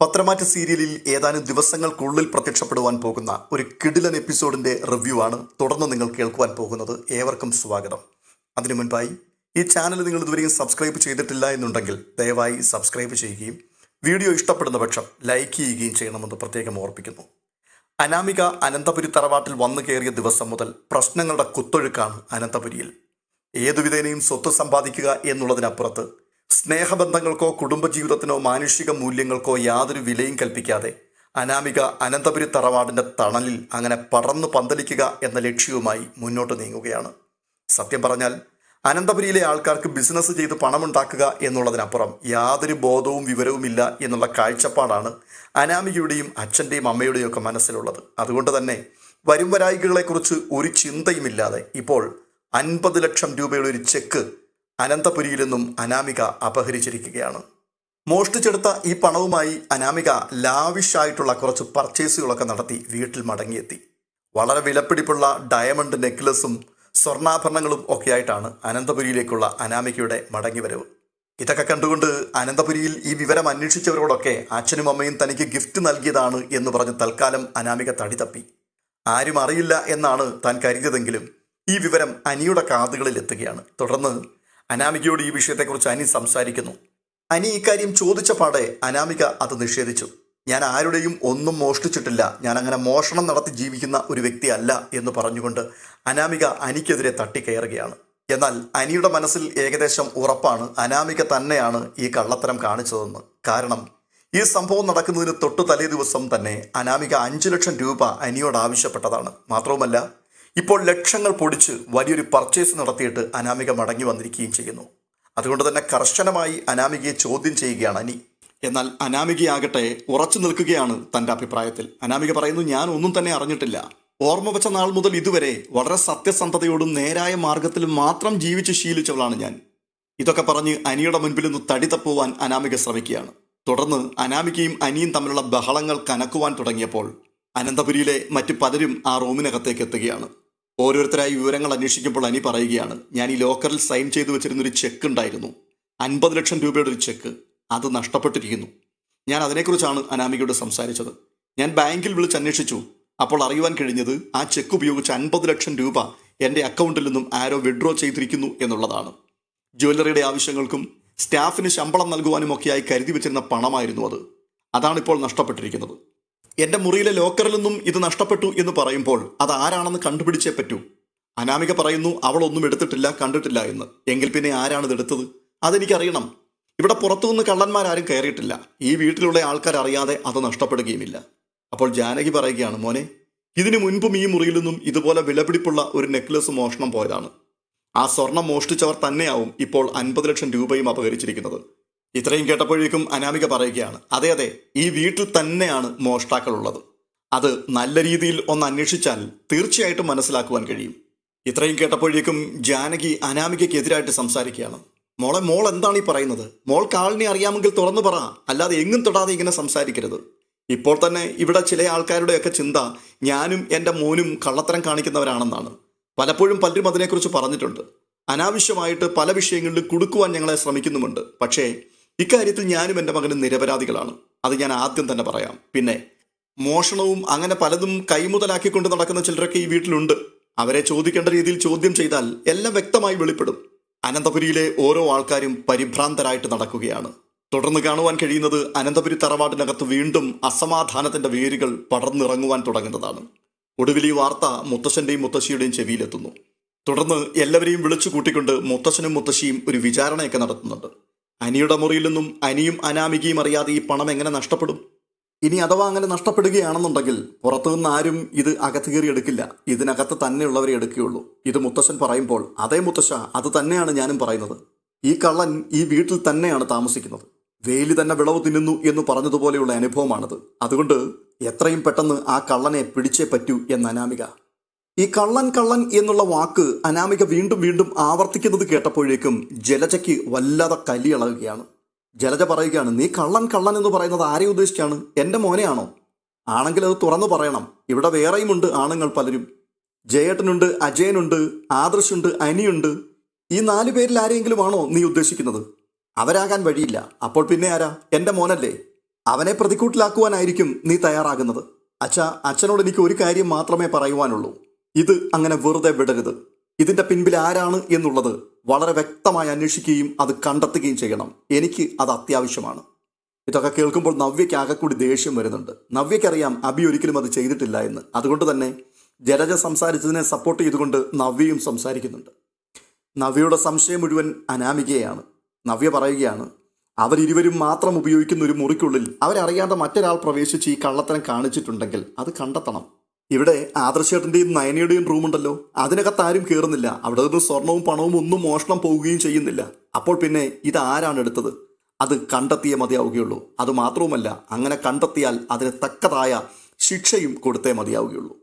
പത്രമാറ്റ സീരിയലിൽ ഏതാനും ദിവസങ്ങൾക്കുള്ളിൽ പ്രത്യക്ഷപ്പെടുവാൻ പോകുന്ന ഒരു കിടിലൻ എപ്പിസോഡിന്റെ റിവ്യൂ ആണ് തുടർന്ന് നിങ്ങൾ കേൾക്കുവാൻ പോകുന്നത്. ഏവർക്കും സ്വാഗതം. അതിനു മുൻപായി ഈ ചാനൽ നിങ്ങൾ ഇതുവരെയും സബ്സ്ക്രൈബ് ചെയ്തിട്ടില്ല എന്നുണ്ടെങ്കിൽ ദയവായി സബ്സ്ക്രൈബ് ചെയ്യുകയും വീഡിയോ ഇഷ്ടപ്പെടുന്ന പക്ഷം ലൈക്ക് ചെയ്യുകയും ചെയ്യണമെന്ന് പ്രത്യേകം ഓർപ്പിക്കുന്നു. അനാമിക അനന്തപുരി തറവാട്ടിൽ വന്നു കയറിയ ദിവസം മുതൽ പ്രശ്നങ്ങളുടെ കുത്തൊഴുക്കാണ് അനന്തപുരിയിൽ. ഏതുവിധേനയും സ്വത്ത് സമ്പാദിക്കുക എന്നുള്ളതിനപ്പുറത്ത് സ്നേഹബന്ധങ്ങൾക്കോ കുടുംബജീവിതത്തിനോ മാനുഷിക മൂല്യങ്ങൾക്കോ യാതൊരു വിലയും കൽപ്പിക്കാതെ അനാമിക അനന്തപുരി തറവാടിന്റെ തണലിൽ അങ്ങനെ പടർന്നു പന്തലിക്കുക എന്ന ലക്ഷ്യവുമായി മുന്നോട്ട് നീങ്ങുകയാണ്. സത്യം പറഞ്ഞാൽ അനന്തപുരിയിലെ ആൾക്കാർക്ക് ബിസിനസ് ചെയ്ത് പണമുണ്ടാക്കുക എന്നുള്ളതിനപ്പുറം യാതൊരു ബോധവും വിവരവുമില്ല എന്നുള്ള കാഴ്ചപ്പാടാണ് അനാമികയുടെയും അച്ഛന്റെയും അമ്മയുടെയും ഒക്കെ മനസ്സിലുള്ളത്. അതുകൊണ്ട് തന്നെ വരും വരായികളെക്കുറിച്ച് ഒരു ചിന്തയുമില്ലാതെ ഇപ്പോൾ അൻപത് ലക്ഷം രൂപയുടെ ഒരു ചെക്ക് അനന്തപുരിയിൽ നിന്നും അനാമിക അപഹരിച്ചിരിക്കുകയാണ്. മോഷ്ടിച്ചെടുത്ത ഈ പണവുമായി അനാമിക ലാവിഷായിട്ടുള്ള കുറച്ച് പർച്ചേസുകളൊക്കെ നടത്തി വീട്ടിൽ മടങ്ങിയെത്തി. വളരെ വിലപ്പിടിപ്പുള്ള ഡയമണ്ട് നെക്ലസും സ്വർണാഭരണങ്ങളും ഒക്കെയായിട്ടാണ് അനന്തപുരിയിലേക്കുള്ള അനാമികയുടെ മടങ്ങിവരവ്. ഇതൊക്കെ കണ്ടുകൊണ്ട് അനന്തപുരിയിൽ ഈ വിവരം അന്വേഷിച്ചവരോടൊക്കെ അച്ഛനും അമ്മയും തനിക്ക് ഗിഫ്റ്റ് നൽകിയതാണ് എന്ന് പറഞ്ഞ് തൽക്കാലം അനാമിക തടി തപ്പി ആരും അറിയില്ല എന്നാണ് താൻ കരുതിയതെങ്കിലും ഈ വിവരം അനിയുടെ കാതുകളിൽ എത്തുകയാണ് തുടർന്ന് അനാമികയോട് ഈ വിഷയത്തെക്കുറിച്ച് അനി സംസാരിക്കുന്നു. അനി ഇക്കാര്യം ചോദിച്ച പാടെ അനാമിക അത് നിഷേധിച്ചു. ഞാൻ ആരുടെയും ഒന്നും മോഷ്ടിച്ചിട്ടില്ല. ഞാൻ അങ്ങനെ മോഷണം നടത്തി ജീവിക്കുന്ന ഒരു വ്യക്തിയല്ല എന്ന് പറഞ്ഞുകൊണ്ട് അനാമിക അനിക്കെതിരെ തട്ടിക്കയറുകയാണ്. എന്നാൽ അനിയുടെ മനസ്സിൽ ഏകദേശം ഉറപ്പാണ് അനാമിക തന്നെയാണ് ഈ കള്ളത്തരം കാണിച്ചതെന്ന്. കാരണം ഈ സംഭവം നടക്കുന്നതിന് തൊട്ടു തലേ ദിവസം തന്നെ അനാമിക അഞ്ചു ലക്ഷം രൂപ അനിയോട് ആവശ്യപ്പെട്ടതാണ്. മാത്രവുമല്ല ഇപ്പോൾ ലക്ഷങ്ങൾ പൊടിച്ച് വലിയൊരു പർച്ചേസ് നടത്തിയിട്ട് അനാമിക മടങ്ങി വന്നിരിക്കുകയും ചെയ്യുന്നു. അതുകൊണ്ട് തന്നെ കർശനമായി അനാമികയെ ചോദ്യം ചെയ്യുകയാണ് അനി. എന്നാൽ അനാമികയാകട്ടെ ഉറച്ചു നിൽക്കുകയാണ് തന്റെ അഭിപ്രായത്തിൽ. അനാമിക പറയുന്നു ഞാൻ ഒന്നും തന്നെ അറിഞ്ഞിട്ടില്ല. ഓർമ്മ വെച്ച നാൾ മുതൽ ഇതുവരെ വളരെ സത്യസന്ധതയോടും നേരായ മാർഗത്തിലും മാത്രം ജീവിച്ച് ശീലിച്ചവളാണ് ഞാൻ. ഇതൊക്കെ പറഞ്ഞ് അനിയുടെ മുൻപിൽ നിന്ന് തടി തപ്പുവാൻ അനാമിക ശ്രമിക്കുകയാണ്. തുടർന്ന് അനാമികയും അനിയും തമ്മിലുള്ള ബഹളങ്ങൾ കനക്കുവാൻ തുടങ്ങിയപ്പോൾ അനന്തപുരിയിലെ മറ്റ് പലരും ആ റൂമിനകത്തേക്ക് എത്തുകയാണ്. ഓരോരുത്തരായി വിവരങ്ങൾ അന്വേഷിക്കുമ്പോൾ അനി പറയുകയാണ് ഞാൻ ഈ ലോക്കറിൽ സൈൻ ചെയ്തു വെച്ചിരുന്ന ഒരു ചെക്ക് ഉണ്ടായിരുന്നു. അൻപത് ലക്ഷം രൂപയുടെ ഒരു ചെക്ക്. അത് നഷ്ടപ്പെട്ടിരിക്കുന്നു. ഞാൻ അതിനെക്കുറിച്ചാണ് അനാമികയോട് സംസാരിച്ചത്. ഞാൻ ബാങ്കിൽ വിളിച്ച് അന്വേഷിച്ചു. അപ്പോൾ അറിയുവാൻ കഴിഞ്ഞത് ആ ചെക്ക് ഉപയോഗിച്ച് അൻപത് ലക്ഷം രൂപ എന്റെ അക്കൗണ്ടിൽ നിന്നും ആരോ വിഡ്രോ ചെയ്തിരിക്കുന്നു എന്നുള്ളതാണ്. ജ്വല്ലറിയുടെ ആവശ്യങ്ങൾക്കും സ്റ്റാഫിന് ശമ്പളം നൽകുവാനും ഒക്കെയായി കരുതി വെച്ചിരുന്ന പണമായിരുന്നു അത്. അതാണിപ്പോൾ നഷ്ടപ്പെട്ടിരിക്കുന്നത്. എന്റെ മുറിയിലെ ലോക്കറിൽ നിന്നും ഇത് നഷ്ടപ്പെട്ടു എന്ന് പറയുമ്പോൾ അത് ആരാണെന്ന് കണ്ടുപിടിച്ചേ പറ്റൂ. അനാമിക പറയുന്നു അവൾ ഒന്നും എടുത്തിട്ടില്ല കണ്ടിട്ടില്ല എന്ന്. എങ്കിൽ പിന്നെ ആരാണ് എടുത്തത്? അതെനിക്കറിയണം. ഇവിടെ പുറത്തുനിന്ന് കള്ളന്മാരാരും കയറിയിട്ടില്ല. ഈ വീട്ടിലുള്ള ആൾക്കാർ അറിയാതെ അത് നഷ്ടപ്പെടുകയുമില്ല. അപ്പോൾ ജാനകി പറയുകയാണ് മോനെ ഇതിനു മുൻപും ഈ മുറിയിൽ നിന്നും ഇതുപോലെ വിലപിടിപ്പുള്ള ഒരു നെക്ലസ് മോഷണം പോയതാണ്. ആ സ്വർണം മോഷ്ടിച്ചവർ തന്നെയാവും ഇപ്പോൾ അൻപത് ലക്ഷം രൂപയും അപഹരിച്ചിരിക്കുന്നത് ഇത്രയും കേട്ടപ്പോഴേക്കും അനാമിക പറയുകയാണ് അതെ അതെ ഈ വീട്ടിൽ തന്നെയാണ് മോഷ്ടാക്കൾ ഉള്ളത് അത് നല്ല രീതിയിൽ ഒന്ന് അന്വേഷിച്ചാൽ തീർച്ചയായിട്ടും മനസ്സിലാക്കുവാൻ കഴിയും. ഇത്രയും കേട്ടപ്പോഴേക്കും ജാനകി അനാമികയ്ക്കെതിരായിട്ട് സംസാരിക്കുകയാണ് മോളെ മോൾ എന്താണ് ഈ പറയുന്നത്? മോൾ കാളിനെ അറിയാമെങ്കിൽ തുറന്നു പറ അല്ലാതെ എങ്ങും തൊടാതെ ഇങ്ങനെ സംസാരിക്കരുത്. ഇപ്പോൾ തന്നെ ഇവിടെ ചില ആൾക്കാരുടെയൊക്കെ ചിന്ത ഞാനും എന്റെ മോനും കള്ളത്തരം കാണിക്കുന്നവരാണെന്നാണ്. പലപ്പോഴും പലരും അതിനെക്കുറിച്ച് പറഞ്ഞിട്ടുണ്ട്. അനാവശ്യമായിട്ട് പല വിഷയങ്ങളിലും കുടുക്കുവാൻ ഞങ്ങളെ ശ്രമിക്കുന്നുമുണ്ട്. പക്ഷേ ഇക്കാര്യത്തിൽ ഞാനും എന്റെ മകനും നിരപരാധികളാണ്. അത് ഞാൻ ആദ്യം തന്നെ പറയാം. പിന്നെ മോഷണവും അങ്ങനെ പലതും കൈമുതലാക്കിക്കൊണ്ട് നടക്കുന്ന ചിലരൊക്കെ ഈ വീട്ടിലുണ്ട്. അവരെ ചോദിക്കേണ്ട രീതിയിൽ ചോദ്യം ചെയ്താൽ എല്ലാം വ്യക്തമായി വെളിപ്പെടും. അനന്തപുരിയിലെ ഓരോ ആൾക്കാരും പരിഭ്രാന്തരായിട്ട് നടക്കുകയാണ്. തുടർന്ന് കാണുവാൻ കഴിയുന്നത് അനന്തപുരി തറവാട്ടിനകത്ത് വീണ്ടും അസമാധാനത്തിന്റെ വേരുകൾ പടർന്നിറങ്ങുവാൻ തുടങ്ങുന്നതാണ്. ഒടുവിൽ ഈ വാർത്ത മുത്തശ്ശന്റെയും മുത്തശ്ശിയുടെയും ചെവിയിലെത്തുന്നു. തുടർന്ന് എല്ലാവരെയും വിളിച്ചു കൂട്ടിക്കൊണ്ട് മുത്തശ്ശനും മുത്തശ്ശിയും ഒരു വിചാരണയൊക്കെ നടത്തുന്നുണ്ട്. അനിയുടെ മുറിയിൽ നിന്നും അനിയും അനാമികയും അറിയാതെ ഈ പണം എങ്ങനെ നഷ്ടപ്പെടും? ഇനി അഥവാ അങ്ങനെ നഷ്ടപ്പെടുകയാണെന്നുണ്ടെങ്കിൽ പുറത്തുനിന്ന് ആരും ഇത് അകത്ത് കയറി എടുക്കില്ല. ഇതിനകത്ത് തന്നെയുള്ളവരെ എടുക്കുകയുള്ളൂ. ഇത് മുത്തശ്ശൻ പറയുമ്പോൾ അതേ മുത്തശ്ശ അത് തന്നെയാണ് ഞാനും പറയുന്നത്. ഈ കള്ളൻ ഈ വീട്ടിൽ തന്നെയാണ് താമസിക്കുന്നത്. വേലി തന്നെ വിളവ് തിന്നുന്നു എന്ന് പറഞ്ഞതുപോലെയുള്ള അനുഭവമാണത്. അതുകൊണ്ട് എത്രയും പെട്ടെന്ന് ആ കള്ളനെ പിടിച്ചേ പറ്റൂ എന്ന് അനാമിക ഈ കള്ളൻ കള്ളൻ എന്നുള്ള വാക്ക് അനാമിക വീണ്ടും വീണ്ടും ആവർത്തിക്കുന്നത് കേട്ടപ്പോഴേക്കും ജലജയ്ക്ക് വല്ലാതെ കലിയിളകുകയാണ് ജലജ പറയുകയാണ് നീ കള്ളൻ കള്ളൻ എന്ന് പറയുന്നത് ആരെ ഉദ്ദേശിച്ചാണ്? എന്റെ മോനെയാണോ ആണെങ്കിൽ അത് തുറന്നു പറയണം. ഇവിടെ വേറെയുമുണ്ട് ആണുങ്ങൾ പലരും. ജയേട്ടനുണ്ട് അജയനുണ്ട് ആദർശുണ്ട് അനിയുണ്ട്. ഈ നാല് പേരിൽ ആരെങ്കിലും ആണോ നീ ഉദ്ദേശിക്കുന്നത്? അവരാകാൻ വഴിയില്ല. അപ്പോൾ പിന്നെ ആരാ? എന്റെ മോനല്ലേ. അവനെ പ്രതിക്കൂട്ടിലാക്കുവാനായിരിക്കും നീ തയ്യാറാകുന്നത്. അച്ഛ അച്ഛനോട് എനിക്ക് ഒരു കാര്യം മാത്രമേ പറയുവാനുള്ളൂ. ഇത് അങ്ങനെ വെറുതെ വിടരുത്. ഇതിന്റെ പിൻപിൽ ആരാണ് എന്നുള്ളത് വളരെ വ്യക്തമായി അന്വേഷിക്കുകയും അത് കണ്ടെത്തുകയും ചെയ്യണം. എനിക്ക് അത് അത്യാവശ്യമാണ്. ഇതൊക്കെ കേൾക്കുമ്പോൾ നവ്യയ്ക്ക് ആകെ കൂടി ദേഷ്യം വരുന്നുണ്ട്. നവ്യക്കറിയാം അബി ഒരിക്കലും അത് ചെയ്തിട്ടില്ല എന്ന്. അതുകൊണ്ട് തന്നെ ജലജ സംസാരിച്ചതിനെ സപ്പോർട്ട് ചെയ്തുകൊണ്ട് നവ്യയും സംസാരിക്കുന്നുണ്ട്. നവ്യയുടെ സംശയം മുഴുവൻ അനാമികയാണ്. നവ്യ പറയുകയാണ് അവരിരുവരും മാത്രം ഉപയോഗിക്കുന്ന ഒരു മുറിക്കുള്ളിൽ അവരറിയാതെ മറ്റൊരാൾ പ്രവേശിച്ച് ഈ കള്ളത്തരം കാണിച്ചിട്ടുണ്ടെങ്കിൽ അത് കണ്ടെത്തണം. ഇവിടെ ആദർശേട്ടന്റെയും നയനയുടെയും റൂമുണ്ടല്ലോ. അതിനകത്ത് ആരും കയറുന്നില്ല അവിടെ നിന്ന് സ്വർണവും പണവും ഒന്നും മോഷണം പോവുകയും ചെയ്യുന്നില്ല. അപ്പോൾ പിന്നെ ഇതാരാണ് എടുത്തത്? അത് കണ്ടെത്തിയേ മതിയാവുകയുള്ളൂ. അത് മാത്രവുമല്ല അങ്ങനെ കണ്ടെത്തിയാൽ അതിന് തക്കതായ ശിക്ഷയും കൊടുത്തേ മതിയാവുകയുള്ളൂ.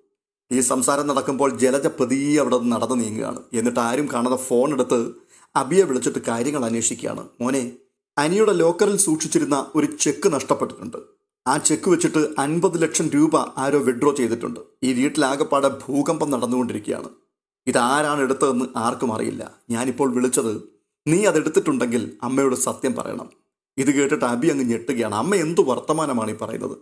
ഈ സംസാരം നടക്കുമ്പോൾ ജലജ പതിയെ അവിടെ നടന്നു നീങ്ങുകയാണ്. എന്നിട്ട് ആരും കാണാതെ ഫോൺ എടുത്ത് അബിയെ വിളിച്ചിട്ട് കാര്യങ്ങൾ അന്വേഷിക്കുകയാണ്. മോനെ അനിയുടെ ലോക്കറിൽ സൂക്ഷിച്ചിരുന്ന ഒരു ചെക്ക് നഷ്ടപ്പെട്ടിട്ടുണ്ട്. ആ ചെക്ക് വെച്ചിട്ട് അൻപത് ലക്ഷം രൂപ ആരോ വിഡ്രോ ചെയ്തിട്ടുണ്ട്. ഈ വീട്ടിലാകെപ്പാടെ ഭൂകമ്പം നടന്നുകൊണ്ടിരിക്കുകയാണ്. ഇതാരാണ് എടുത്തതെന്ന് ആർക്കും അറിയില്ല. ഞാനിപ്പോൾ വിളിച്ചത് നീ അതെടുത്തിട്ടുണ്ടെങ്കിൽ അമ്മയോട് സത്യം പറയണം. ഇത് കേട്ടിട്ട് അബി അങ്ങ് ഞെട്ടുകയാണ്. അമ്മ എന്തു വർത്തമാനമാണ് ഈ പറയുന്നത്?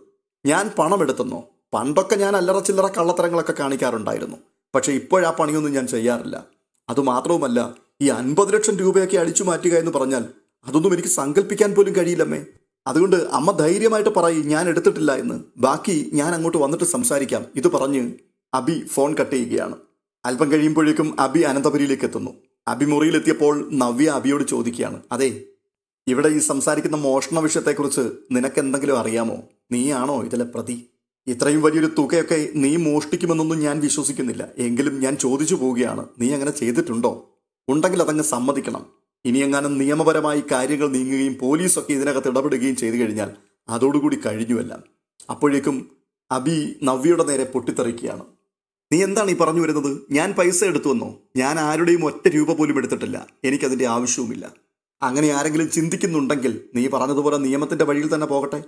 ഞാൻ പണം എടുത്തെന്നോ? പണ്ടൊക്കെ ഞാൻ അല്ലറ ചില്ലറ കള്ളത്തരങ്ങളൊക്കെ കാണിക്കാറുണ്ടായിരുന്നു. പക്ഷെ ഇപ്പോഴാ പണിയൊന്നും ഞാൻ ചെയ്യാറില്ല. അതുമാത്രവുമല്ല ഈ അൻപത് ലക്ഷം രൂപയൊക്കെ അടിച്ചു മാറ്റുക എന്ന് പറഞ്ഞാൽ അതൊന്നും എനിക്ക് സങ്കല്പിക്കാൻ പോലും കഴിയില്ലമ്മേ. അതുകൊണ്ട് അമ്മ ധൈര്യമായിട്ട് പറയും ഞാൻ എടുത്തിട്ടില്ല എന്ന്. ബാക്കി ഞാൻ അങ്ങോട്ട് വന്നിട്ട് സംസാരിക്കാം. ഇത് പറഞ്ഞ് അബി ഫോൺ കട്ട് ചെയ്യുകയാണ്. അല്പം കഴിയുമ്പോഴേക്കും അബി അനന്തപുരിയിലേക്ക് എത്തുന്നു. അബി മുറിയിലെത്തിയപ്പോൾ നവ്യ അബിയോട് ചോദിക്കുകയാണ് അതെ ഇവിടെ ഈ സംസാരിക്കുന്ന മോഷണ വിഷയത്തെക്കുറിച്ച് നിനക്ക് എന്തെങ്കിലും അറിയാമോ? നീയാണോ ഇതിലെ പ്രതി? ഇത്രയും വലിയൊരു തുകയൊക്കെ നീ മോഷ്ടിക്കുമെന്നൊന്നും ഞാൻ വിശ്വസിക്കുന്നില്ല. എങ്കിലും ഞാൻ ചോദിച്ചു പോവുകയാണ്. നീ അങ്ങനെ ചെയ്തിട്ടുണ്ടോ? ഉണ്ടെങ്കിൽ അതങ്ങ് സമ്മതിക്കണം. ഇനിയെങ്ങാനും നിയമപരമായി കാര്യങ്ങൾ നീങ്ങുകയും പോലീസൊക്കെ ഇതിനകത്ത് ഇടപെടുകയും ചെയ്തു കഴിഞ്ഞാൽ അതോടുകൂടി കഴിഞ്ഞുവല്ല. അപ്പോഴേക്കും അബി നവ്യയുടെ നേരെ പൊട്ടിത്തെറിക്കുകയാണ്. നീ എന്താണ് ഈ പറഞ്ഞു വരുന്നത്? ഞാൻ പൈസ എടുത്തുവെന്നോ ഞാൻ ആരുടെയും ഒറ്റ രൂപ പോലും എടുത്തിട്ടില്ല. എനിക്കതിന്റെ ആവശ്യവുമില്ല. അങ്ങനെ ആരെങ്കിലും ചിന്തിക്കുന്നുണ്ടെങ്കിൽ നീ പറഞ്ഞതുപോലെ നിയമത്തിന്റെ വഴിയിൽ തന്നെ പോകട്ടെ.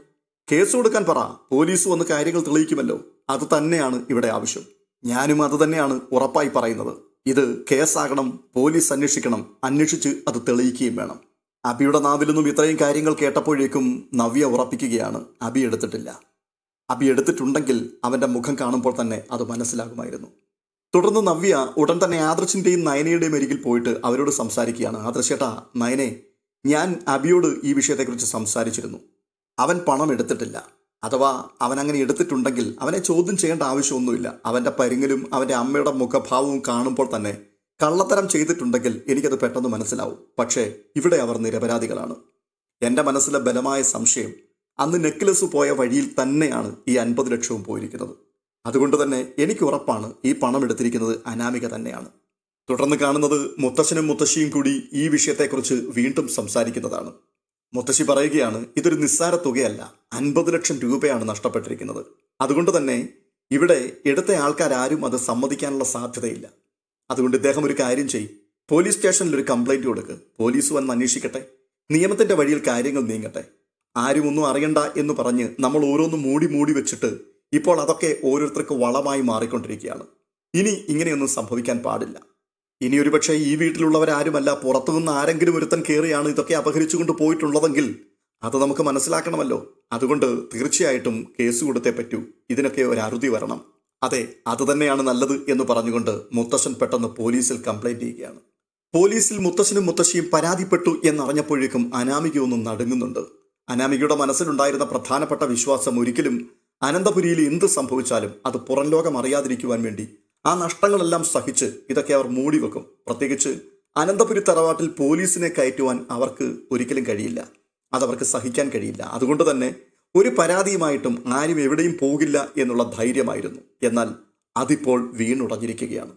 കേസ് കൊടുക്കാൻ പറ. പോലീസ് വന്ന് കാര്യങ്ങൾ തെളിയിക്കുമല്ലോ. അത് തന്നെയാണ് ഇവിടെ ആവശ്യം. ഞാനും അത് തന്നെയാണ് ഉറപ്പായി പറയുന്നത്. ഇത് കേസാകണം പോലീസ് അന്വേഷിക്കണം അന്വേഷിച്ച് അത് തെളിയിക്കുകയും വേണം. അബിയുടെ നാവിൽ നിന്നും ഇത്രയും കാര്യങ്ങൾ കേട്ടപ്പോഴേക്കും നവ്യ ഉറപ്പിക്കുകയാണ്. അബി എടുത്തിട്ടില്ല. അബി എടുത്തിട്ടുണ്ടെങ്കിൽ അവന്റെ മുഖം കാണുമ്പോൾ തന്നെ അത് മനസ്സിലാകുമായിരുന്നു. തുടർന്ന് നവ്യ ഉടൻ തന്നെ ആദർശിന്റെയും നയനയുടെയും അരികിൽ പോയിട്ട് അവരോട് സംസാരിക്കുകയാണ്. ആദർശേട്ടാ നയനെ ഞാൻ അബിയോട് ഈ വിഷയത്തെക്കുറിച്ച് സംസാരിച്ചിരുന്നു. അവൻ പണം എടുത്തിട്ടില്ല. അഥവാ അവൻ അങ്ങനെ എടുത്തിട്ടുണ്ടെങ്കിൽ അവനെ ചോദ്യം ചെയ്യേണ്ട ആവശ്യമൊന്നുമില്ല. അവന്റെ പരിങ്ങലും അവന്റെ അമ്മയുടെ മുഖഭാവവും കാണുമ്പോൾ തന്നെ കള്ളത്തരം ചെയ്തിട്ടുണ്ടെങ്കിൽ എനിക്കത് പെട്ടെന്ന് മനസ്സിലാവും. പക്ഷേ ഇവിടെ അവർ നിരപരാധികളാണ്. എന്റെ മനസ്സിലെ ബലമായ സംശയം അന്ന് നെക്ലസ് പോയ വഴിയിൽ തന്നെയാണ് ഈ അൻപത് ലക്ഷവും പോയിരിക്കുന്നത്. അതുകൊണ്ട് തന്നെ എനിക്ക് ഉറപ്പാണ് ഈ പണം എടുത്തിരിക്കുന്നത് അനാമിക തന്നെയാണ്. തുടർന്ന് കാണുന്നത് മുത്തശ്ശനും മുത്തശ്ശിയും കൂടി ഈ വിഷയത്തെക്കുറിച്ച് വീണ്ടും സംസാരിക്കുന്നതാണ്. മുത്തശ്ശി പറയുകയാണ് ഇതൊരു നിസ്സാര തുകയല്ല. അൻപത് ലക്ഷം രൂപയാണ് നഷ്ടപ്പെട്ടിരിക്കുന്നത്. അതുകൊണ്ട് തന്നെ ഇവിടെ എടുത്ത ആൾക്കാരാരും അത് സമ്മതിക്കാനുള്ള സാധ്യതയില്ല. അതുകൊണ്ട് ഇദ്ദേഹം ഒരു കാര്യം ചെയ്യും. പോലീസ് സ്റ്റേഷനിൽ ഒരു കംപ്ലൈന്റ് കൊടുക്ക്. പോലീസ് വന്ന് അന്വേഷിക്കട്ടെ. നിയമത്തിന്റെ വഴിയിൽ കാര്യങ്ങൾ നീങ്ങട്ടെ. ആരും ഒന്നും അറിയണ്ട എന്ന് പറഞ്ഞ് നമ്മൾ ഓരോന്നും മൂടി മൂടി വെച്ചിട്ട് ഇപ്പോൾ അതൊക്കെ ഓരോരുത്തർക്ക് വളമായി മാറിക്കൊണ്ടിരിക്കുകയാണ്. ഇനി ഇങ്ങനെയൊന്നും സംഭവിക്കാൻ പാടില്ല. ഇനി ഒരുപക്ഷെ ഈ വീട്ടിലുള്ളവരാരുമല്ല പുറത്തുനിന്ന് ആരെങ്കിലും ഒരുത്തൻ കയറിയാണ് ഇതൊക്കെ അപഹരിച്ചുകൊണ്ട് പോയിട്ടുള്ളതെങ്കിൽ അത് നമുക്ക് മനസ്സിലാക്കണമല്ലോ. അതുകൊണ്ട് തീർച്ചയായിട്ടും കേസ് കൊടുത്തേ പറ്റൂ. ഇതിനൊക്കെ ഒരു അറുതി വരണം. അതെ അത് തന്നെയാണ് നല്ലത് എന്ന് പറഞ്ഞുകൊണ്ട് മുത്തശ്ശൻ പെട്ടെന്ന് പോലീസിൽ കംപ്ലൈന്റ് ചെയ്യുകയാണ്. പോലീസിൽ മുത്തശ്ശനും മുത്തശ്ശിയും പരാതിപ്പെട്ടു എന്നറിഞ്ഞപ്പോഴേക്കും അനാമിക ഒന്നും നടുങ്ങുന്നുണ്ട്. അനാമികയുടെ മനസ്സിലുണ്ടായിരുന്ന പ്രധാനപ്പെട്ട വിശ്വാസം ഒരിക്കലും അനന്തപുരിയിൽ എന്ത് സംഭവിച്ചാലും അത് പുറം ലോകം അറിയാതിരിക്കുവാൻ വേണ്ടി ആ നഷ്ടങ്ങളെല്ലാം സഹിച്ച് ഇതൊക്കെ അവർ മൂടി വെക്കും. പ്രത്യേകിച്ച് അനന്തപുരി തറവാട്ടിൽ പോലീസിനെ കയറ്റുവാൻ അവർക്ക് ഒരിക്കലും കഴിയില്ല. അതവർക്ക് സഹിക്കാൻ കഴിയില്ല. അതുകൊണ്ട് തന്നെ ഒരു പരാതിയുമായിട്ടും ആരും എവിടെയും പോകില്ല എന്നുള്ള ധൈര്യമായിരുന്നു. എന്നാൽ അതിപ്പോൾ വീണുടഞ്ഞിരിക്കുകയാണ്.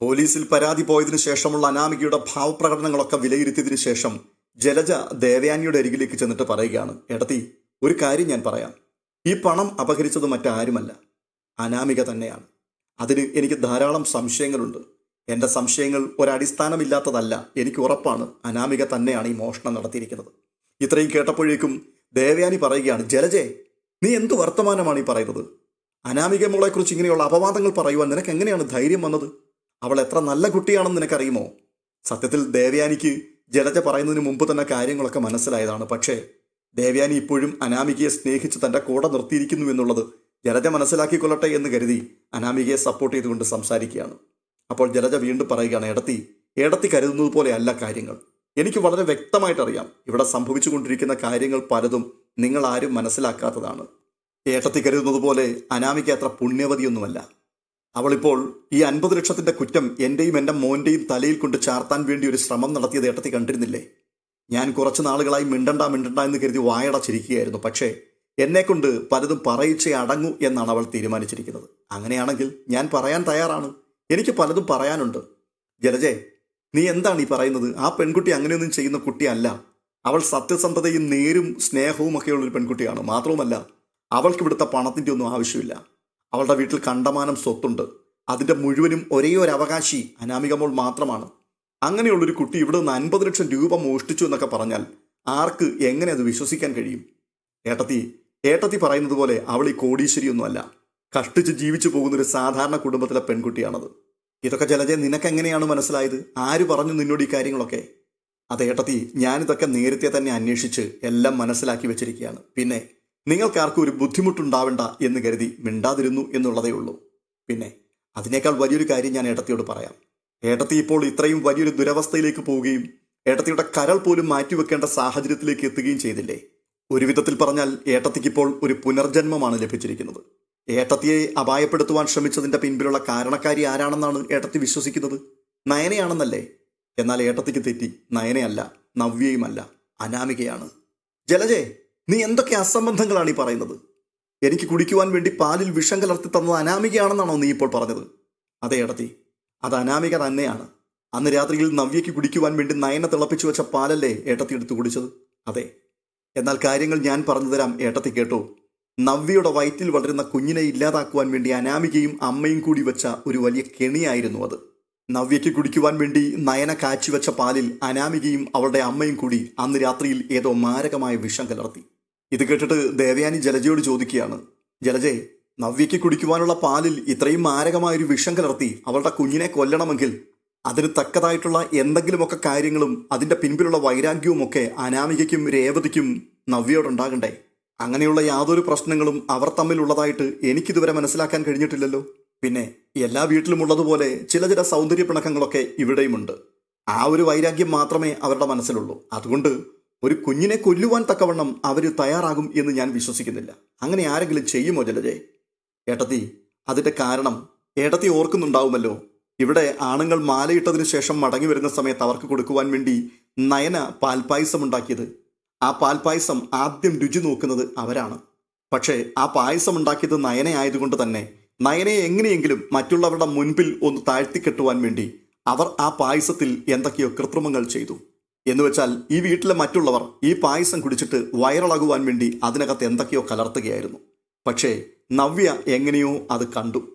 പോലീസിൽ പരാതി പോയതിനു ശേഷമുള്ള അനാമികയുടെ ഭാവപ്രകടനങ്ങളൊക്കെ വിലയിരുത്തിയതിനു ശേഷം ജലജ ദേവയാനിയുടെ അരികിലേക്ക് ചെന്നിട്ട് പറയുകയാണ് എടത്തി ഒരു കാര്യം ഞാൻ പറയാം. ഈ പണം അപഹരിച്ചത് മറ്റാരുമല്ല. അനാമിക തന്നെയാണ്. അതിന് എനിക്ക് ധാരാളം സംശയങ്ങളുണ്ട്. എന്റെ സംശയങ്ങൾ ഒരടിസ്ഥാനമില്ലാത്തതല്ല. എനിക്ക് ഉറപ്പാണ്. അനാമിക തന്നെയാണ് ഈ മോഷണം നടത്തിയിരിക്കുന്നത്. ഇത്രയും കേട്ടപ്പോഴേക്കും ദേവയാനി പറയുകയാണ് ജലജേ നീ എന്ത് വർത്തമാനമാണ് ഈ പറയുന്നത്? അനാമിക മോളെക്കുറിച്ച് ഇങ്ങനെയുള്ള അപവാദങ്ങൾ പറയുവാൻ നിനക്ക് എങ്ങനെയാണ് ധൈര്യം വന്നത്? അവൾ എത്ര നല്ല കുട്ടിയാണെന്ന് നിനക്കറിയുമോ? സത്യത്തിൽ ദേവയാനിക്ക് ജലജ പറയുന്നതിന് മുമ്പ് തന്നെ കാര്യങ്ങളൊക്കെ മനസ്സിലായതാണ്. പക്ഷേ ദേവയാനി ഇപ്പോഴും അനാമികയെ സ്നേഹിച്ച് തന്റെ കൂടെ നിർത്തിയിരിക്കുന്നു എന്നുള്ളത് ജലജ മനസ്സിലാക്കിക്കൊള്ളട്ടെ എന്ന് കരുതി അനാമികയെ സപ്പോർട്ട് ചെയ്തുകൊണ്ട് സംസാരിക്കുകയാണ്. അപ്പോൾ ജലജ വീണ്ടും പറയുകയാണ് എടത്തി എടത്തി കരുതുന്നത് പോലെ അല്ല കാര്യങ്ങൾ. എനിക്ക് വളരെ വ്യക്തമായിട്ടറിയാം. ഇവിടെ സംഭവിച്ചുകൊണ്ടിരിക്കുന്ന കാര്യങ്ങൾ പലതും നിങ്ങൾ ആരും മനസ്സിലാക്കാത്തതാണ്. ഏട്ടത്തി കരുതുന്നത് പോലെ അനാമിക അത്ര പുണ്യവതിയൊന്നുമല്ല. അവളിപ്പോൾ ഈ അൻപത് ലക്ഷത്തിന്റെ കുറ്റം എന്റെയും എന്റെ മോന്റെയും തലയിൽ കൊണ്ട് ചാർത്താൻ വേണ്ടി ഒരു ശ്രമം നടത്തിയത് ഏട്ടത്തി കണ്ടിരുന്നില്ലേ? ഞാൻ കുറച്ച് നാളുകളായി മിണ്ടണ്ട മിണ്ടണ്ട എന്ന് കരുതി വായടച്ചിരിക്കുകയായിരുന്നു. പക്ഷേ എന്നെ കൊണ്ട് പലതും പറയിച്ചേ അടങ്ങൂ എന്നാണ് അവൾ തീരുമാനിച്ചിരിക്കുന്നത്. അങ്ങനെയാണെങ്കിൽ ഞാൻ പറയാൻ തയ്യാറാണ്. എനിക്ക് പലതും പറയാനുണ്ട്. ജലജെ നീ എന്താണ് ഈ പറയുന്നത്? ആ പെൺകുട്ടി അങ്ങനെയൊന്നും ചെയ്യുന്ന കുട്ടിയല്ല. അവൾ സത്യസന്ധതയും നേരും സ്നേഹവും ഒക്കെയുള്ള ഒരു പെൺകുട്ടിയാണ്. മാത്രവുമല്ല അവൾക്ക് ഇവിടുത്തെ പണത്തിന്റെ ഒന്നും ആവശ്യമില്ല. അവളുടെ വീട്ടിൽ കണ്ടമാനം സ്വത്തുണ്ട്. അതിന്റെ മുഴുവനും ഒരേ ഒരു അവകാശി അനാമികമോൾ മാത്രമാണ്. അങ്ങനെയുള്ളൊരു കുട്ടി ഇവിടെ നിന്ന് അൻപത് ലക്ഷം രൂപ മോഷ്ടിച്ചു എന്നൊക്കെ പറഞ്ഞാൽ ആർക്ക് എങ്ങനെ അത് വിശ്വസിക്കാൻ കഴിയും? ഏട്ടത്തി ഏട്ടത്തി പറയുന്നത് പോലെ അവൾ ഈ കോടീശ്വരിയൊന്നുമല്ല. കഷ്ടിച്ച് ജീവിച്ചു പോകുന്ന ഒരു സാധാരണ കുടുംബത്തിലെ പെൺകുട്ടിയാണത്. ഇതൊക്കെ ജലജെ നിനക്ക് എങ്ങനെയാണ് മനസ്സിലായത്? ആര് പറഞ്ഞു നിന്നോട് ഈ കാര്യങ്ങളൊക്കെ? അത് ഏട്ടത്തി ഞാനിതൊക്കെ നേരത്തെ തന്നെ അന്വേഷിച്ച് എല്ലാം മനസ്സിലാക്കി വെച്ചിരിക്കുകയാണ്. പിന്നെ നിങ്ങൾക്കാർക്കും ഒരു ബുദ്ധിമുട്ടുണ്ടാവണ്ട എന്ന് കരുതി മിണ്ടാതിരുന്നു എന്നുള്ളതേ ഉള്ളൂ. പിന്നെ അതിനേക്കാൾ വലിയൊരു കാര്യം ഞാൻ ഏട്ടത്തിയോട് പറയാം. ഏട്ടത്തി ഇപ്പോൾ ഇത്രയും വലിയൊരു ദുരവസ്ഥയിലേക്ക് പോവുകയും ഏട്ടത്തിയുടെ കരൾ പോലും മാറ്റിവെക്കേണ്ട സാഹചര്യത്തിലേക്ക് എത്തുകയും ചെയ്തില്ലേ? ഒരു വിധത്തിൽ പറഞ്ഞാൽ ഏട്ടത്തിക്കിപ്പോൾ ഒരു പുനർജന്മമാണ് ലഭിച്ചിരിക്കുന്നത്. ഏട്ടത്തിയെ അപായപ്പെടുത്തുവാൻ ശ്രമിച്ചതിന്റെ പിൻപിലുള്ള കാരണക്കാരി ആരാണെന്നാണ് ഏട്ടത്തി വിശ്വസിക്കുന്നത്? നയനയാണെന്നല്ലേ? എന്നാൽ ഏട്ടത്തിക്ക് തെറ്റി. നയനയല്ല നവ്യയുമല്ല അനാമികയാണ്. ജലജെ നീ എന്തൊക്കെ അസംബന്ധങ്ങളാണ് ഈ പറയുന്നത്? എനിക്ക് കുടിക്കുവാൻ വേണ്ടി പാലിൽ വിഷം കലർത്തി തന്നത് അനാമികയാണെന്നാണോ നീ ഇപ്പോൾ പറഞ്ഞത്? അതെ ഏടത്തി അത് അനാമിക തന്നെയാണ്. അന്ന് രാത്രിയിൽ നവ്യയ്ക്ക് കുടിക്കുവാൻ വേണ്ടി നയനെ തിളപ്പിച്ചു വെച്ച പാലല്ലേ ഏട്ടത്തി എടുത്തു കുടിച്ചത്? അതെ എന്നാൽ കാര്യങ്ങൾ ഞാൻ പറഞ്ഞു തരാം ഏട്ടത്തി കേട്ടോ. നവ്യയുടെ വയറ്റിൽ വളരുന്ന കുഞ്ഞിനെ ഇല്ലാതാക്കുവാൻ വേണ്ടി അനാമികയും അമ്മയും കൂടി വെച്ച ഒരു വലിയ കെണിയായിരുന്നു അത്. നവ്യയ്ക്ക് കുടിക്കുവാൻ വേണ്ടി നയന കാച്ചിവെച്ച പാലിൽ അനാമികയും അവളുടെ അമ്മയും കൂടി അന്ന് രാത്രിയിൽ ഏതോ മാരകമായ വിഷം കലർത്തി. ഇത് കേട്ടിട്ട് ദേവയാനി ജലജയോട് ചോദിക്കുകയാണ് ജലജെ നവ്യയ്ക്ക് കുടിക്കുവാനുള്ള പാലിൽ ഇത്രയും മാരകമായ ഒരു വിഷം കലർത്തി അവളുടെ കുഞ്ഞിനെ കൊല്ലണമെങ്കിൽ അതിന് തക്കതായിട്ടുള്ള എന്തെങ്കിലുമൊക്കെ കാര്യങ്ങളും അതിന്റെ പിൻപിലുള്ള വൈരാഗ്യവും ഒക്കെ അനാമികയ്ക്കും രേവതിക്കും നവ്യയോടുണ്ടാകണ്ടേ അങ്ങനെയുള്ള യാതൊരു പ്രശ്നങ്ങളും അവർ തമ്മിലുള്ളതായിട്ട് എനിക്കിതുവരെ മനസ്സിലാക്കാൻ കഴിഞ്ഞിട്ടില്ലല്ലോ. പിന്നെ എല്ലാ വീട്ടിലും ഉള്ളതുപോലെ ചില ചില സൗന്ദര്യ പിണക്കങ്ങളൊക്കെ ഇവിടെയുമുണ്ട്. ആ ഒരു വൈരാഗ്യം മാത്രമേ അവരുടെ മനസ്സിലുള്ളൂ. അതുകൊണ്ട് ഒരു കുഞ്ഞിനെ കൊല്ലുവാൻ തക്കവണ്ണം അവർ തയ്യാറാകും എന്ന് ഞാൻ വിശ്വസിക്കുന്നില്ല. അങ്ങനെ ആരെങ്കിലും ചെയ്യുമോ ജലജെ? ഏട്ടത്തി അതിന്റെ കാരണം ഏട്ടത്തി ഓർക്കുന്നുണ്ടാവുമല്ലോ. ഇവിടെ ആണുങ്ങൾ മാലയിട്ടതിനു ശേഷം മടങ്ങി വരുന്ന സമയത്ത് അവർക്ക് കൊടുക്കുവാൻ വേണ്ടി നയന പാൽപ്പായസം ഉണ്ടാക്കിയത്. ആ പാൽപ്പായസം ആദ്യം രുചി നോക്കുന്നത് അവരാണ്. പക്ഷേ ആ പായസം ഉണ്ടാക്കിയത് നയന ആയതുകൊണ്ട് തന്നെ നയനയെ എങ്ങനെയെങ്കിലും മറ്റുള്ളവരുടെ മുൻപിൽ ഒന്ന് താഴ്ത്തിക്കെട്ടുവാൻ വേണ്ടി അവർ ആ പായസത്തിൽ എന്തൊക്കെയോ കൃത്രിമങ്ങൾ ചെയ്തു. എന്ന് വെച്ചാൽ ഈ വീട്ടിലെ മറ്റുള്ളവർ ഈ പായസം കുടിച്ചിട്ട് വൈറലാകുവാൻ വേണ്ടി അതിനകത്ത് എന്തൊക്കെയോ കലർത്തുകയായിരുന്നു. പക്ഷേ നവ്യ എങ്ങനെയോ അത് കണ്ടു.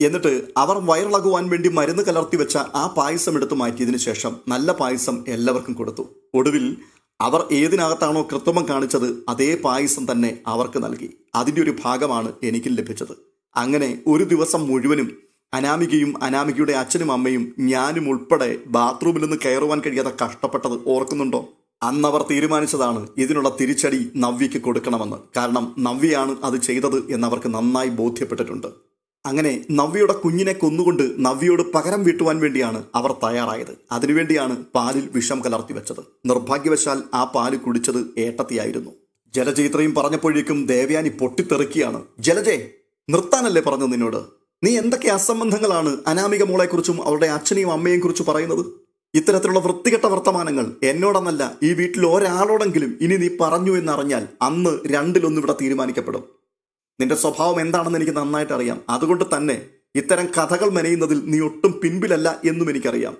എന്നിട്ട് അവർ വയറിളകുവാൻ വേണ്ടി മരുന്ന് കലർത്തി വെച്ച ആ പായസം എടുത്തു മാറ്റിയതിനു ശേഷം നല്ല പായസം എല്ലാവർക്കും കൊടുത്തു. ഒടുവിൽ അവർ ഏതിനകത്താണോ കൃത്രിമം കാണിച്ചത് അതേ പായസം തന്നെ അവർക്ക് നൽകി. അതിന്റെ ഒരു ഭാഗമാണ് എനിക്കും ലഭിച്ചത്. അങ്ങനെ ഒരു ദിവസം മുഴുവനും അനാമികയും അനാമികയുടെ അച്ഛനും അമ്മയും ഞാനും ഉൾപ്പെടെ ബാത്റൂമിൽ നിന്ന് കയറുവാൻ കഴിയാതെ കഷ്ടപ്പെട്ടത് ഓർക്കുന്നുണ്ടോ? അന്നവർ തീരുമാനിച്ചതാണ് ഇതിനുള്ള തിരിച്ചടി നവ്യയ്ക്ക് കൊടുക്കണമെന്ന്. കാരണം നവ്യയാണ് അത് ചെയ്തത് എന്നവർക്ക് നന്നായി ബോധ്യപ്പെട്ടിട്ടുണ്ട്. അങ്ങനെ നവ്യയുടെ കുഞ്ഞിനെ കൊന്നുകൊണ്ട് നവ്യയോട് പകരം വീട്ടുവാൻ വേണ്ടിയാണ് അവർ തയ്യാറായത്. അതിനുവേണ്ടിയാണ് പാലിൽ വിഷം കലർത്തി വെച്ചത്. നിർഭാഗ്യവശാൽ ആ പാൽ കുടിച്ചത് ഏട്ടത്തിയായിരുന്നു. ജലചൈത്രയും പറഞ്ഞപ്പോഴേക്കും ദേവയാനി പൊട്ടിത്തെറിക്കുകയാണ്. ജലജെ നിർത്താനല്ലേ പറഞ്ഞു നിന്നോട്? നീ എന്തൊക്കെ അസംബന്ധങ്ങളാണ് അനാമിക മോളെക്കുറിച്ചും അവളുടെ അച്ഛനെയും അമ്മയെയും കുറിച്ച് പറയുന്നത്? ഇത്തരത്തിലുള്ള വൃത്തികെട്ട വർത്തമാനങ്ങൾ എന്നോടെന്നല്ല ഈ വീട്ടിൽ ഒരാളോടെങ്കിലും ഇനി നീ പറഞ്ഞു എന്നറിഞ്ഞാൽ അന്ന് രണ്ടിലൊന്നും ഇവിടെ തീരുമാനിക്കപ്പെടും. നിന്റെ സ്വഭാവം എന്താണെന്ന് എനിക്ക് നന്നായിട്ട് അറിയാം. അതുകൊണ്ട് തന്നെ ഇത്തരം കഥകൾ മെനയുന്നതിൽ നീ ഒട്ടും പിൻപിലല്ല എന്നും എനിക്കറിയാം.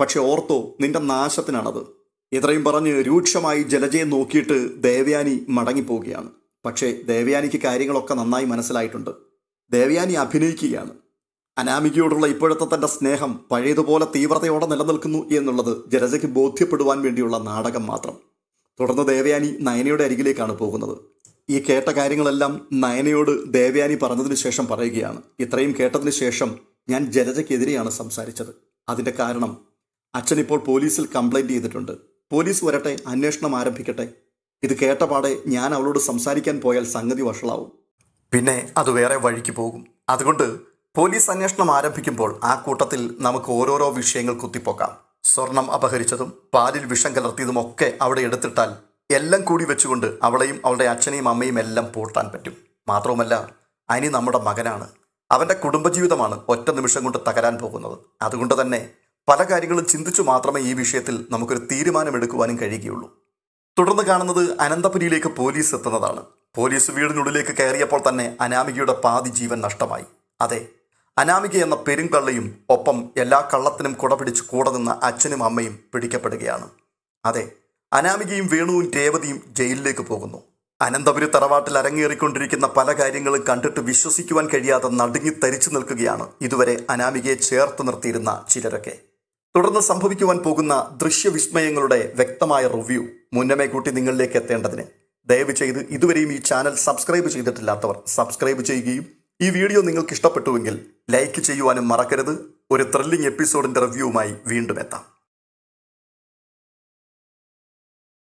പക്ഷെ ഓർത്തോ നിന്റെ നാശത്തിനാണത്. ഇത്രയും പറഞ്ഞ് രൂക്ഷമായി ജലജയെ നോക്കിയിട്ട് ദേവയാനി മടങ്ങിപ്പോവുകയാണ്. പക്ഷേ ദേവയാനിക്ക് കാര്യങ്ങളൊക്കെ നന്നായി മനസ്സിലായിട്ടുണ്ട്. ദേവയാനി അഭിനയിക്കുകയാണ്. അനാമികയോടുള്ള ഇപ്പോഴത്തെ തന്റെ സ്നേഹം പഴയതുപോലെ തീവ്രതയോടെ നിലനിൽക്കുന്നു എന്നുള്ളത് ജലജയ്ക്ക് ബോധ്യപ്പെടുവാൻ വേണ്ടിയുള്ള നാടകം മാത്രം. തുടർന്ന് ദേവയാനി നയനയുടെ അരികിലേക്കാണ് പോകുന്നത്. ഈ കേട്ട കാര്യങ്ങളെല്ലാം നയനയോട് ദേവയാനി പറഞ്ഞതിന് ശേഷം പറയുകയാണ്. ഇത്രയും കേട്ടതിന് ശേഷം ഞാൻ ജലജയ്ക്കെതിരെയാണ് സംസാരിച്ചത്. അതിന്റെ കാരണം അച്ഛൻ ഇപ്പോൾ പോലീസിൽ കംപ്ലൈന്റ് ചെയ്തിട്ടുണ്ട്. പോലീസ് വരട്ടെ അന്വേഷണം ആരംഭിക്കട്ടെ. ഇത് കേട്ടപാടെ ഞാൻ അവളോട് സംസാരിക്കാൻ പോയാൽ സംഗതി വഷളാവും. പിന്നെ അത് വേറെ വഴിക്ക് പോകും. അതുകൊണ്ട് പോലീസ് അന്വേഷണം ആരംഭിക്കുമ്പോൾ ആ കൂട്ടത്തിൽ നമുക്ക് ഓരോരോ വിഷയങ്ങൾ കുത്തിപ്പോക്കാം. സ്വർണം അപഹരിച്ചതും പാലിൽ വിഷം കലർത്തിയതും ഒക്കെ അവിടെ എടുത്തിട്ടാൽ എല്ലാം കൂടി വെച്ചുകൊണ്ട് അവളെയും അവളുടെ അച്ഛനെയും അമ്മയും എല്ലാം പൂട്ടാൻ പറ്റും. മാത്രവുമല്ല അനി നമ്മുടെ മകനാണ്. അവന്റെ കുടുംബജീവിതമാണ് ഒറ്റ നിമിഷം കൊണ്ട് തകരാൻ പോകുന്നത്. അതുകൊണ്ട് തന്നെ പല കാര്യങ്ങളും ചിന്തിച്ചു മാത്രമേ ഈ വിഷയത്തിൽ നമുക്കൊരു തീരുമാനമെടുക്കുവാനും കഴിയുകയുള്ളൂ. തുടർന്ന് കാണുന്നത് അനന്തപുരിയിലേക്ക് പോലീസ് എത്തുന്നതാണ്. പോലീസ് വീടിനുള്ളിലേക്ക് കയറിയപ്പോൾ തന്നെ അനാമികയുടെ പാതി ജീവൻ നഷ്ടമായി. അതെ അനാമിക എന്ന പെരുങ്കള്ളയും ഒപ്പം എല്ലാ കള്ളത്തിനും കുടപിടിച്ച് കൂടെ നിന്ന അച്ഛനും അമ്മയും പിടിക്കപ്പെടുകയാണ്. അതെ അനാമികയും വേണുവും രേവതിയും ജയിലിലേക്ക് പോകുന്നു. അനന്തപുരി തറവാട്ടിൽ അരങ്ങേറിക്കൊണ്ടിരിക്കുന്ന പല കാര്യങ്ങളും കണ്ടിട്ട് വിശ്വസിക്കുവാൻ കഴിയാതെ നടുങ്ങി തരിച്ചു നിൽക്കുകയാണ് ഇതുവരെ അനാമികയെ ചേർത്ത് നിർത്തിയിരുന്ന ചിലരൊക്കെ. തുടർന്ന് സംഭവിക്കുവാൻ പോകുന്ന ദൃശ്യവിസ്മയങ്ങളുടെ വ്യക്തമായ റിവ്യൂ മുന്നമേ കൂട്ടി നിങ്ങളിലേക്ക് എത്തേണ്ടതിന്. ദയവ് ചെയ്ത് ഇതുവരെയും ഈ ചാനൽ സബ്സ്ക്രൈബ് ചെയ്തിട്ടില്ലാത്തവർ സബ്സ്ക്രൈബ് ചെയ്യുകയും ഈ വീഡിയോ നിങ്ങൾക്ക് ഇഷ്ടപ്പെട്ടുവെങ്കിൽ ലൈക്ക് ചെയ്യുവാനും മറക്കരുത്. ഒരു ത്രില്ലിംഗ് എപ്പിസോഡിന്റെ റിവ്യൂവുമായി വീണ്ടും എത്താം.